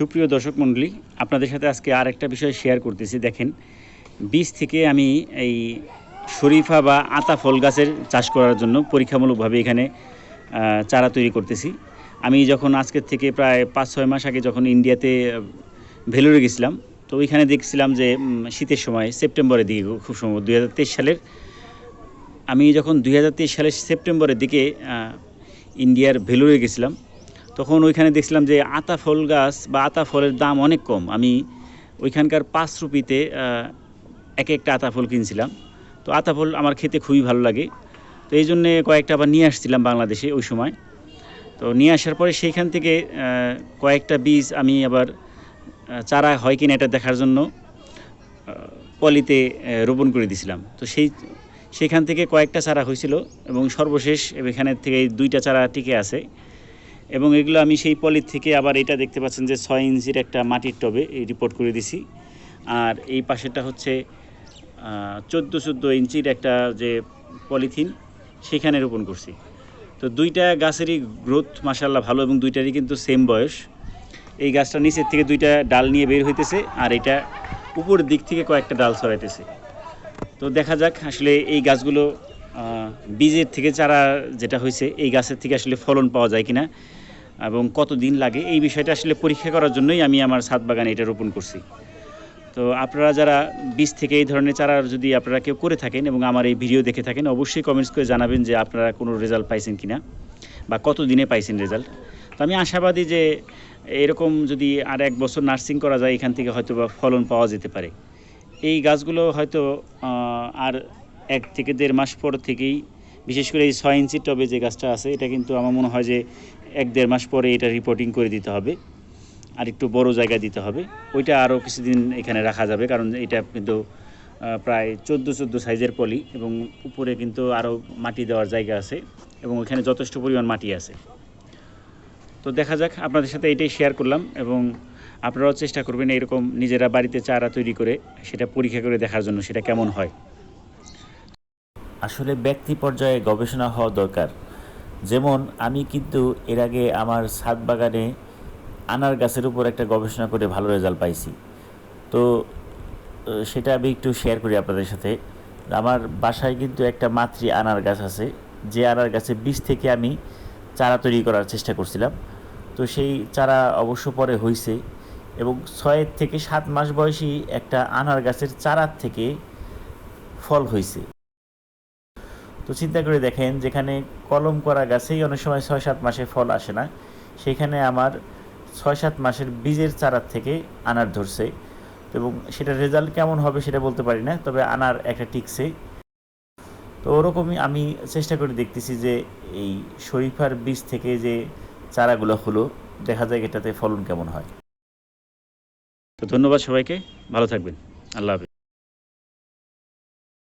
সুপ্রিয় দর্শক মণ্ডলী, আপনাদের সাথে আজকে আর একটা বিষয় শেয়ার করতেছি, দেখেন। বীজ থেকে আমি এই শরীফা বা আতা ফল গাছের চাষ করার জন্য পরীক্ষামূলকভাবে এখানে চারা তৈরি করতেছি। আমি যখন আজকের থেকে প্রায় পাঁচ, ছয় মাস আগে যখন ইন্ডিয়াতে ভেলোরে গেছিলাম, তো ওইখানে দেখছিলাম যে শীতের সময় সেপ্টেম্বরের দিকে, খুব সম্ভব দু হাজার তেইশ সালের, আমি যখন দুই হাজার তেইশ সালের সেপ্টেম্বরের দিকে ইন্ডিয়ার ভেলোরে গেছিলাম তখন ওইখানে দেখছিলাম যে আতা ফল গাছ বা আতা ফলের দাম অনেক কম। আমি ওইখানকার পাঁচ রুপিতে এক একটা আতা ফল কিনছিলাম। তো আতা ফল আমার খেতে খুবই ভালো লাগে। তো এই জন্যে কয়েকটা আবার নিয়ে আসছিলাম বাংলাদেশে ওই সময়। তো নিয়ে আসার পরে সেইখান থেকে কয়েকটা বীজ আমি আবার চারা হয় কিনা এটা দেখার জন্য পলিতে রোপণ করে দিয়েছিলাম তো সেই সেখান থেকে কয়েকটা চারা হয়েছিল এবং সর্বশেষ এখানের থেকে দুইটা চারা টিকে আছে। এবং এগুলো আমি সেই পলির থেকে আবার এটা দেখতে পাচ্ছেন যে ছয় ইঞ্চির একটা মাটির টবে এই রিপোর্ট করে দিছি। আর এই পাশেরটা হচ্ছে চোদ্দ চোদ্দ ইঞ্চির একটা যে পলিথিন, সেখানে রোপণ করছি। তো দুইটা গাছেরই গ্রোথ মাসাল্লাহ ভালো এবং দুইটারই কিন্তু সেম বয়স। এই গাছটা নিচের থেকে দুইটা ডাল নিয়ে বের হইতেছে আর এটা উপরের দিক থেকে কয়েকটা ডাল ছড়াইতেছে। তো দেখা যাক আসলে এই গাছগুলো বীজের থেকে চারা যেটা হয়েছে এই গাছের থেকে আসলে ফলন পাওয়া যায় কিনা। এবং কত দিন লাগে, এই বিষয়টা আসলে পরীক্ষা করার জন্যই আমি আমার ছাদ বাগানে এটা রোপণ করছি। তো আপনারা যারা বীজ থেকে এই ধরনের চারা যদি আপনারা কেউ করে থাকেন এবং আমার এই ভিডিও দেখে থাকেন, অবশ্যই কমেন্টস করে জানাবেন যে আপনারা কোনো রেজাল্ট পাইছেন কিনা বা কত দিনে পাইছেন রেজাল্ট তো আমি আশাবাদী যে এরকম যদি আর এক বছর নার্সিং করা যায়, এখান থেকে হয়তো বা ফলন পাওয়া যেতে পারে। এই গাছগুলো হয়তো আর এক থেকে দেড় মাস পর থেকেই, বিশেষ করে এই ছয় ইঞ্চি টবে যে গাছটা আছে, এটা কিন্তু আমার মনে হয় যে এক দেড় মাস পরে এটা রিপোর্টিং করে দিতে হবে। আর একটু বড় জায়গা দিতে হবে। ওইটা আরও কিছুদিন এখানে রাখা যাবে, কারণ এটা কিন্তু প্রায় চোদ্দ চোদ্দ সাইজের পলি এবং উপরে কিন্তু আরও মাটি দেওয়ার জায়গা আছে এবং ওইখানে যথেষ্ট পরিমাণ মাটি আছে। তো দেখা যাক, আপনাদের সাথে এটাই শেয়ার করলাম এবং আপনারাও চেষ্টা করবেন এরকম নিজেরা বাড়িতে চারা তৈরি করে সেটা পরীক্ষা করে দেখার জন্য সেটা কেমন হয়। আসলে ব্যক্তি পর্যায়ে গবেষণা হওয়া দরকার। যেমন আমি কিন্তু এর আগে আমার ছাদ বাগানে আনার গাছের উপর একটা গবেষণা করে ভালো রেজাল্ট পাইছি। তো সেটা আমি একটু শেয়ার করি আপনাদের সাথে। আমার বাসায় কিন্তু একটা মাতৃ আনার গাছ আছে, যে আনার গাছের বীজ থেকে আমি চারা তৈরি করার চেষ্টা করছিলাম। তো সেই চারা অবশ্য পরে হয়েছে এবং ছয় থেকে সাত মাস বয়সী একটা আনার গাছের চারার থেকে ফল হয়েছে তো চিন্তা করে দেখেন, যেখানে কলম করা গাছেই অনেক সময় ছয় সাত মাসে ফল আসে না। সেখানে আমার ছয় সাত মাসের বীজের চারার থেকে আনার ধরছে এবং সেটা রেজাল্ট কেমন হবে সেটা বলতে পারি না, তবে আনার একটা টিকছে। তো ওরকমই আমি চেষ্টা করে দেখতেছি যে এই শরীফার বীজ থেকে যে চারাগুলো হলো, দেখা যায় এটাতে ফলন কেমন হয়। তো ধন্যবাদ সবাইকে, ভালো থাকবেন। আল্লাহ হাফিজ।